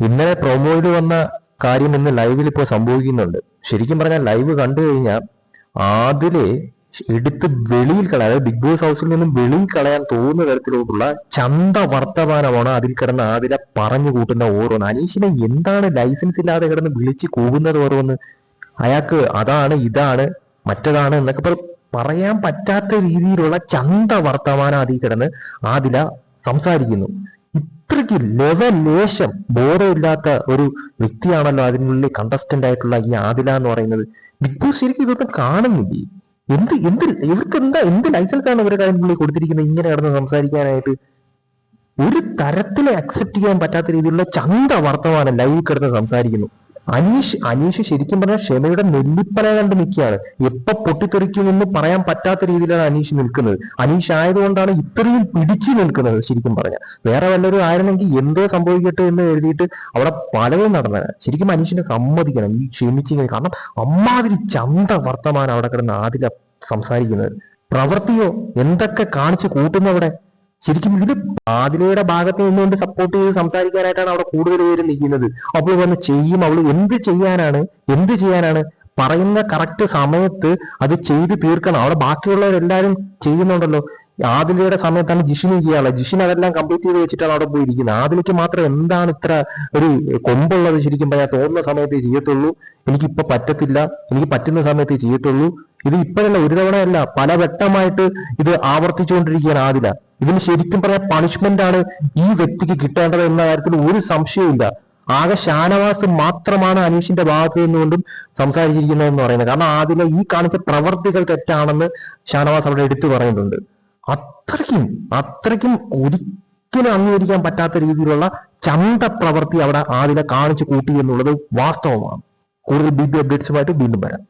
ഇന്നലെ പ്രൊമോയിൽ വന്ന കാര്യം ഇന്ന് ലൈവിൽ ഇപ്പോൾ സംഭവിക്കുന്നുണ്ട്. ശരിക്കും പറഞ്ഞാൽ ലൈവ് കണ്ടു കഴിഞ്ഞാൽ ആദിലെ എടുത്ത് വെളിയിൽ കളയാൻ അതായത് ബിഗ് ബോസ് ഹൗസിൽ നിന്നും വെളിയിൽ കളയാൻ തോന്നുന്ന തരത്തിലുള്ള ചന്ത വർത്തമാനമാണ് അതിൽ കിടന്ന് ആദിലെ പറഞ്ഞു കൂട്ടുന്ന ഓരോന്ന്. അനീഷിനെ എന്താണ് ലൈസൻസ് ഇല്ലാതെ കിടന്ന് വിളിച്ച് കൂകുന്നത് ഓരോന്ന്? അയാൾക്ക് അതാണ് ഇതാണ് മറ്റതാണ് എന്നൊക്കെ പറ- പറയാൻ പറ്റാത്ത രീതിയിലുള്ള ചന്ത വർത്തമാനം അതിൽ കിടന്ന് ആദില സംസാരിക്കുന്നു. ഇത്രയ്ക്ക് ലെവൽ ലേശം ബോധമില്ലാത്ത ഒരു വ്യക്തിയാണല്ലോ അതിനുള്ളിൽ കണ്ടസ്റ്റന്റ് ആയിട്ടുള്ള ഈ ആദില എന്ന് പറയുന്നത്. ബിഗ് ബോസ് ശരിക്കും ഇതൊന്നും കാണുന്നില്ലേ? എന്ത് എന്ത് ഇവർക്ക് എന്താ എന്ത് ലൈസൻസ് ആണ് ഇവരുടെ അതിനുള്ളിൽ കൊടുത്തിരിക്കുന്നത് ഇങ്ങനെ കിടന്ന് സംസാരിക്കാനായിട്ട്? ഒരു തരത്തിലും അക്സെപ്റ്റ് ചെയ്യാൻ പറ്റാത്ത രീതിയിലുള്ള ചന്ത വർത്തമാനം ലൈവ് കിടന്ന് സംസാരിക്കുന്നു. അനീഷ് അനീഷ് ശരിക്കും പറഞ്ഞാൽ ക്ഷമയുടെ നെല്ലിപ്പല കണ്ട് നിൽക്കുകയാണ്. എപ്പോ പൊട്ടിത്തെറിക്കുമെന്ന് പറയാൻ പറ്റാത്ത രീതിയിലാണ് അനീഷ് നിൽക്കുന്നത്. അനീഷ് ആയതുകൊണ്ടാണ് ഇത്രയും പിടിച്ചു നിൽക്കുന്നത് ശരിക്കും പറഞ്ഞാൽ വേറെ വല്ലവരും ആയിരുന്നെങ്കിൽ എന്തേ സംഭവിക്കട്ടെ എന്ന് എഴുതിയിട്ട് അവിടെ പലതും നടന്നത് ശരിക്കും അനീഷിനെ സമ്മതിക്കണം. ഈ ക്ഷമിച്ചിങ്ങനെ. കാരണം അമ്മാതിരി ചന്ത വർത്തമാനം അവിടെ കിടന്ന് ആദ്യം സംസാരിക്കുന്നത്. പ്രവൃത്തിയോ എന്തൊക്കെ കാണിച്ചു കൂട്ടുന്നവിടെ? ശരിക്കും ഇത് ആദിലയുടെ ഭാഗത്ത് നിന്നുകൊണ്ട് സപ്പോർട്ട് ചെയ്ത് സംസാരിക്കാനായിട്ടാണ് അവിടെ കൂടുതൽ പേര് നിൽക്കുന്നത്. അപ്പോൾ വന്ന് ചെയ്യും. അവൾ എന്ത് ചെയ്യാനാണ്? എന്ത് ചെയ്യാനാണ്? പറയുന്ന കറക്റ്റ് സമയത്ത് അത് ചെയ്ത് തീർക്കണം. അവിടെ ബാക്കിയുള്ളവരെല്ലാരും ചെയ്യുന്നുണ്ടല്ലോ. ആദിലയുടെ സമയത്താണ് ജിഷിനും ചെയ്യാനുള്ളത്. ജിഷിൻ അതെല്ലാം കംപ്ലീറ്റ് ചെയ്ത് വെച്ചിട്ടാണ് അവിടെ പോയിരിക്കുന്നത്. ആദിലയ്ക്ക് മാത്രം എന്താണ് ഇത്ര ഒരു കൊമ്പുള്ളത് ശരിക്കും പറയാൻ? തോന്നുന്ന സമയത്ത് ചെയ്യത്തുള്ളൂ. എനിക്ക് ഇപ്പൊ പറ്റത്തില്ല. എനിക്ക് പറ്റുന്ന സമയത്ത് ചെയ്യത്തുള്ളൂ. ഇത് ഇപ്പോഴല്ല ഒരു തവണയല്ല. പല വട്ടമായിട്ട് ഇത് ആവർത്തിച്ചുകൊണ്ടിരിക്കുകയാണ് ആദില. ഇതിന് ശരിക്കും പറയാൻ പണിഷ്മെന്റ് ആണ് ഈ വ്യക്തിക്ക് കിട്ടേണ്ടത് എന്ന കാര്യത്തിൽ ഒരു സംശയവുമില്ല. ആകെ ഷാനവാസ് മാത്രമാണ് അനീഷിന്റെ ഭാഗത്ത് നിന്നുകൊണ്ടും സംസാരിച്ചിരിക്കുന്നതെന്ന് പറയുന്നത്. കാരണം ആദില ഈ കാണിച്ച പ്രവർത്തികൾ തെറ്റാണെന്ന് ഷാനവാസ് അവിടെ എടുത്തു പറയുന്നുണ്ട്. അത്രയ്ക്കും അത്രയ്ക്കും ഒരിക്കലും അംഗീകരിക്കാൻ പറ്റാത്ത രീതിയിലുള്ള ചന്ത പ്രവൃത്തി അവിടെ ആദില കാണിച്ചു കൂട്ടി എന്നുള്ളത് വാസ്തവമാണ്. കൂടുതൽ ബി പി അപ്ഡേറ്റ്സുമായിട്ട് വീണ്ടും വരാം.